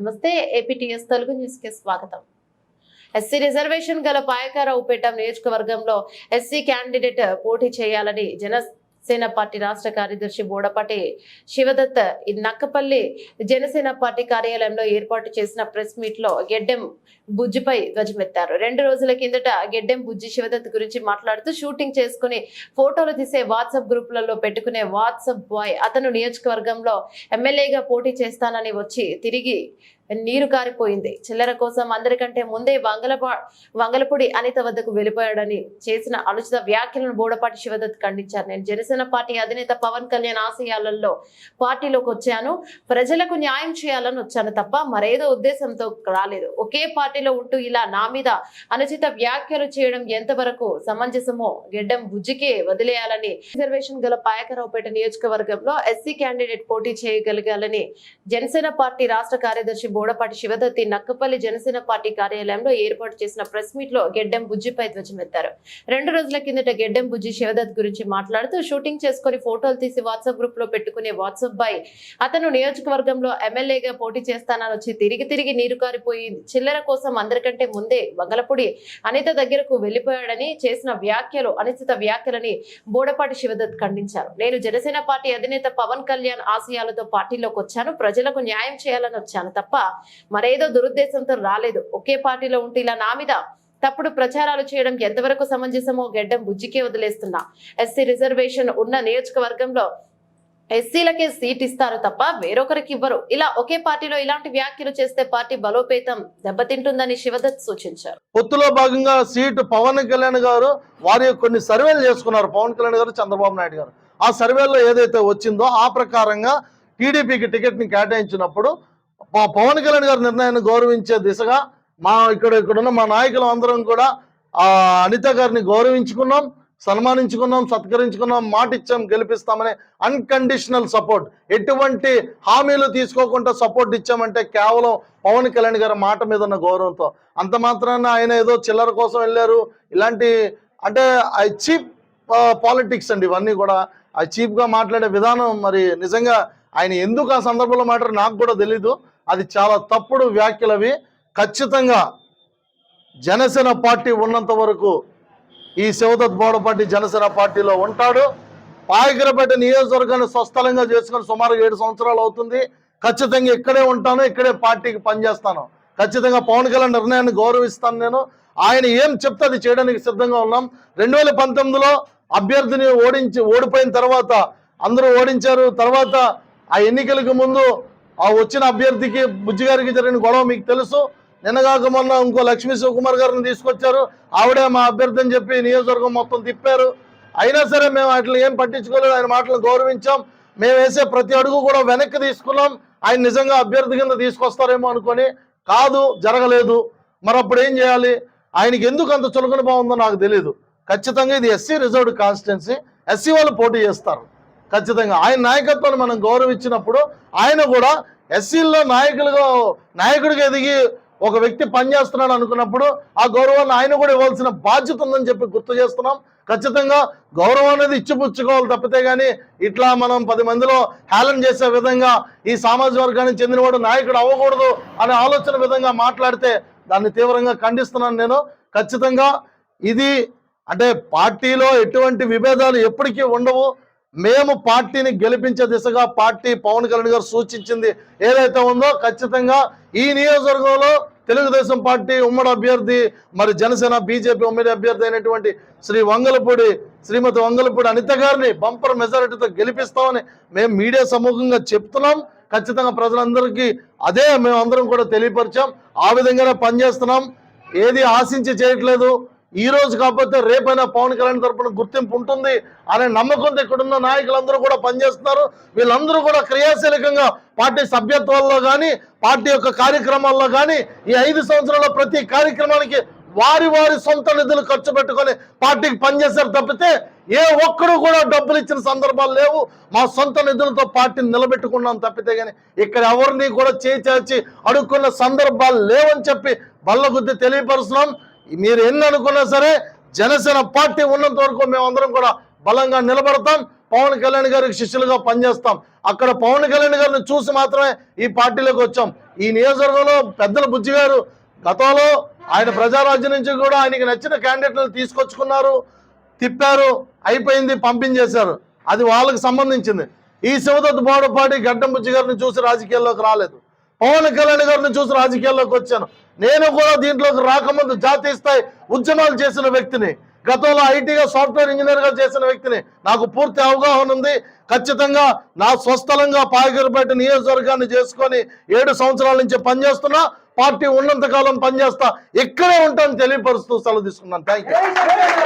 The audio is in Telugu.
నమస్తే ఏపీటీఎస్ తెలుగు న్యూస్కి స్వాగతం. ఎస్సీ రిజర్వేషన్ గల పాయకారావుపేట నియోజకవర్గంలో ఎస్సీ క్యాండిడేట్ పోటీ చేయాలని జనసేన పార్టీ రాష్ట్ర కార్యదర్శి బోడపాటి శివదత్త నక్కపల్లి జనసేన పార్టీ కార్యాలయంలో ఏర్పాటు చేసిన ప్రెస్ మీట్లో గెడ్డెం బుజ్జిపై ధ్వజమెత్తారు. రెండు రోజుల కిందట గెడ్డెం బుజ్జి శివదత్ గురించి మాట్లాడుతూ షూటింగ్ చేసుకుని ఫోటోలు తీసే వాట్సాప్ గ్రూపులలో పెట్టుకునే వాట్సాప్ బాయ్ అతను నియోజకవర్గంలో ఎమ్మెల్యేగా పోటీ చేస్తానని వచ్చి తిరిగి నీరు కారిపోయింది. చిల్లర కోసం అందరికంటే ముందే వంగల వంగలపూడి అనిత వద్దకు వెళ్ళిపోయాడని చేసిన అనుచిత వ్యాఖ్యలను బోడపాటి శివదత్ ఖండించారు. నేను జనసేన పార్టీ అధినేత పవన్ కళ్యాణ్ ఆశయాలలో పార్టీలోకి వచ్చాను. ప్రజలకు న్యాయం చేయాలని వచ్చాను తప్ప మరేదో ఉద్దేశంతో రాలేదు. ఒకే పార్టీలో ఉంటూ ఇలా నా మీద అనుచిత వ్యాఖ్యలు చేయడం ఎంతవరకు సమంజసమో గెడ్డం బుజ్జికే వదిలేయాలని రిజర్వేషన్ గల పాయకరావుపేట నియోజకవర్గంలో ఎస్సీ క్యాండిడేట్ పోటీ చేయగలగాలని జనసేన పార్టీ రాష్ట్ర కార్యదర్శి బోడపాటి శివదత్తి నక్కపల్లి జనసేన పార్టీ కార్యాలయంలో ఏర్పాటు చేసిన ప్రెస్ మీట్లో గెడ్డెం బుజ్జిపై ధ్వజమెత్తారు రెండు రోజుల కిందట గెడ్డెం బుజ్జి శివదత్ గురించి మాట్లాడుతూ షూటింగ్ చేసుకుని ఫోటోలు తీసి వాట్సాప్ గ్రూప్లో పెట్టుకునే వాట్సాప్ బాయ్. అతను నియోజకవర్గంలో ఎమ్మెల్యేగా పోటీ చేస్తానని వచ్చి తిరిగి తిరిగి నీరు కారిపోయింది చిల్లర కోసం అందరికంటే ముందే వంగలపూడి అనిత దగ్గరకు వెళ్ళిపోయాడని చేసిన వ్యాఖ్యలు అనిశ్చిత వ్యాఖ్యలని బోడపాటి శివదత్ ఖండించారు. నేను జనసేన పార్టీ అధినేత పవన్ కళ్యాణ్ ఆశయాలతో పార్టీలోకి వచ్చాను. ప్రజలకు న్యాయం చేయాలని వచ్చాను తప్ప మరేదో దురుద్దేశంతో రాలేదు. ఒకే పార్టీలో ఉంటే ఇలా నా మీద తప్పుడు ప్రచారాలు చేయడం ఎంతవరకు సమంజసమో గెడ్డం బుజ్జికే వదిలేస్తున్నా. ఎస్సీ రిజర్వేషన్ ఉన్న నియోజకవర్గంలో ఎస్సీలకే సీట్ ఇస్తారు తప్ప వేరొకరికి ఇవ్వరు. ఇలా ఒకే పార్టీలో ఇలాంటి వ్యాఖ్యలు చేస్తే పార్టీ బలోపేతం దెబ్బతింటుందని శివదత్ సూచించారు. పొత్తులో భాగంగా సీటు పవన్ కళ్యాణ్ గారు వారి కొన్ని సర్వేలు చేసుకున్నారు పవన్ కళ్యాణ్ గారు చంద్రబాబు నాయుడు గారు. ఆ సర్వేలో ఏదైతే వచ్చిందో ఆ ప్రకారంగా టీడీపీకి టికెట్ని కేటాయించినప్పుడు మా పవన్ కళ్యాణ్ గారి నిర్ణయాన్ని గౌరవించే దిశగా మా ఇక్కడ ఇక్కడున్న మా నాయకులు అందరం కూడా ఆ అనిత గారిని గౌరవించుకున్నాం సన్మానించుకున్నాం సత్కరించుకున్నాం మాటిచ్చాం గెలిపిస్తామని అన్కండిషనల్ సపోర్ట్ ఎటువంటి హామీలు తీసుకోకుండా సపోర్ట్ ఇచ్చామంటే కేవలం పవన్ కళ్యాణ్ గారి మాట మీద ఉన్న గౌరవంతో. అంత మాత్రాన ఆయన ఏదో చిల్లర కోసం వెళ్ళారు. ఇలాంటి అంటే చీప్ పాలిటిక్స్ అండి ఇవన్నీ కూడా. ఆ చీప్గా మాట్లాడే విధానం మరి నిజంగా ఆయన ఎందుకు ఆ సందర్భంలో మాట్లాడారు నాకు కూడా తెలీదు. అది చాలా తప్పుడు వ్యాఖ్యలవి. ఖచ్చితంగా జనసేన పార్టీ ఉన్నంత వరకు ఈ శివదత్ బోడపాటి జనసేన పార్టీలో ఉంటాడు. పాయకరపేట నియోజకవర్గాన్ని స్వస్థలంగా చేసుకుని సుమారు ఏడు సంవత్సరాలు అవుతుంది. ఖచ్చితంగా ఇక్కడే ఉంటాను ఇక్కడే పార్టీకి పనిచేస్తాను. ఖచ్చితంగా పవన్ కళ్యాణ్ నిర్ణయాన్ని గౌరవిస్తాను నేను. ఆయన ఏం చెప్తే అది చేయడానికి సిద్ధంగా ఉన్నాం. రెండు వేల పంతొమ్మిదిలో అభ్యర్థిని ఓడించి ఓడిపోయిన తర్వాత అందరూ ఓడించారు. తర్వాత ఆ ఎన్నికలకు ముందు ఆ వచ్చిన అభ్యర్థికి బుజ్జి గారికి జరిగిన గొడవ మీకు తెలుసు. నిన్నగాక మొన్న ఇంకో లక్ష్మీ శివకుమార్ గారిని తీసుకొచ్చారు. ఆవిడే మా అభ్యర్థి అని చెప్పి నియోజకవర్గం మొత్తం తిప్పారు. అయినా సరే మేము వాటిని ఏం పట్టించుకోలేదు. ఆయన మాటలను గౌరవించాం. మేము వేసే ప్రతి అడుగు కూడా వెనక్కి తీసుకున్నాం. ఆయన నిజంగా అభ్యర్థి కింద తీసుకొస్తారేమో అనుకొని కాదు జరగలేదు. మరి అప్పుడు ఏం చేయాలి? ఆయనకి ఎందుకు అంత చులకన బాగుందో నాకు తెలియదు ఖచ్చితంగా ఇది ఎస్సీ రిజర్వ్డ్ కాన్స్టిట్యున్సీ. ఎస్సీ వాళ్ళు పోటీ చేస్తారు. ఖచ్చితంగా. ఆయన నాయకత్వాన్ని మనం గౌరవించినప్పుడు ఆయన కూడా ఎస్సీల్లో నాయకులుగా నాయకుడిగా ఎదిగి ఒక వ్యక్తి పనిచేస్తున్నాడు అనుకున్నప్పుడు ఆ గౌరవాన్ని ఆయన కూడా ఇవ్వాల్సిన బాధ్యత ఉందని చెప్పి గుర్తు చేస్తున్నాం. ఖచ్చితంగా గౌరవం అనేది ఇచ్చిపుచ్చుకోవాలి తప్పితే కానీ ఇట్లా మనం పది మందిలో హేళన చేసే విధంగా ఈ సామాజిక వర్గానికి చెందినవాడు నాయకుడు అవ్వకూడదు అనే ఆలోచన విధంగా మాట్లాడితే దాన్ని తీవ్రంగా ఖండిస్తున్నాను నేను. ఖచ్చితంగా ఇది అంటే పార్టీలో ఎటువంటి విభేదాలు ఎప్పటికీ ఉండవు. మేము పార్టీని గెలిపించే దిశగా పార్టీ పవన్ కళ్యాణ్ గారు సూచించింది ఏదైతే ఉందో ఖచ్చితంగా ఈ నియోజకవర్గంలో తెలుగుదేశం పార్టీ ఉమ్మడి అభ్యర్థి మరి జనసేన బీజేపీ ఉమ్మడి అభ్యర్థి అయినటువంటి శ్రీ వంగలపూడి శ్రీమతి వంగలపూడి అనిత గారిని బంపర్ మెజారిటీతో గెలిపిస్తామని మేము మీడియా సమూహంగా చెప్తున్నాం. ఖచ్చితంగా ప్రజలందరికీ అదే మేము అందరం కూడా తెలియపరిచాం. ఆ విధంగానే పనిచేస్తున్నాం. ఏది ఆశించి చేయట్లేదు ఈ రోజు కాకపోతే రేపైనా పవన్ కళ్యాణ్ తరపున గుర్తింపు ఉంటుంది అనే నమ్మకంతో ఇక్కడున్న నాయకులందరూ కూడా పనిచేస్తున్నారు. వీళ్ళందరూ కూడా క్రియాశీలకంగా పార్టీ సభ్యత్వాల్లో కానీ పార్టీ యొక్క కార్యక్రమాల్లో కానీ ఈ ఐదు సంవత్సరాల్లో ప్రతి కార్యక్రమానికి వారి వారి సొంత నిధులు ఖర్చు పెట్టుకొని పార్టీకి పనిచేశారు తప్పితే ఏ ఒక్కడు కూడా డబ్బులు ఇచ్చిన సందర్భాలు లేవు. మా సొంత నిధులతో పార్టీని నిలబెట్టుకున్నాం తప్పితే కానీ ఇక్కడ ఎవరిని కూడా చేచాచి అడుక్కున్న సందర్భాలు లేవని చెప్పి బల్లగుద్ది తెలియపరుస్తున్నాం. మీరు ఎన్ని అనుకున్నా సరే జనసేన పార్టీ ఉన్నంత వరకు మేమందరం కూడా బలంగా నిలబడతాం. పవన్ కళ్యాణ్ గారికి శిష్యులుగా పనిచేస్తాం. అక్కడ పవన్ కళ్యాణ్ గారిని చూసి మాత్రమే ఈ పార్టీలోకి వచ్చాం. ఈ నియోజకవర్గంలో పెద్దల బుజ్జి గారు గతంలో ఆయన ప్రజారాజ్యం నుంచి కూడా ఆయనకి నచ్చిన క్యాండిడేట్లను తీసుకొచ్చుకున్నారు తిప్పారు అయిపోయింది పంపించేశారు. అది వాళ్ళకి సంబంధించింది. ఈ శివదత్ బోడపాటి గడ్డం బుజ్జి గారిని చూసి రాజకీయాల్లోకి రాలేదు. పవన్ కళ్యాణ్ గారిని చూసి రాజకీయాల్లోకి వచ్చాను. నేను కూడా దీంట్లోకి రాకముందు జాతీయ స్థాయి ఉద్యమాలు చేసిన వ్యక్తిని గతంలో ఐటీగా సాఫ్ట్వేర్ ఇంజనీర్గా చేసిన వ్యక్తిని నాకు పూర్తి అవగాహన ఉంది. ఖచ్చితంగా నా స్వస్థలంగా పాయగిరిపేట నియోజకవర్గాన్ని చేసుకొని ఏడు సంవత్సరాల నుంచి పనిచేస్తున్నా పార్టీ ఉన్నంతకాలం పనిచేస్తా ఇక్కడే ఉంటాను తెలియపరుస్తూ సెలవు తీసుకున్నాను. థ్యాంక్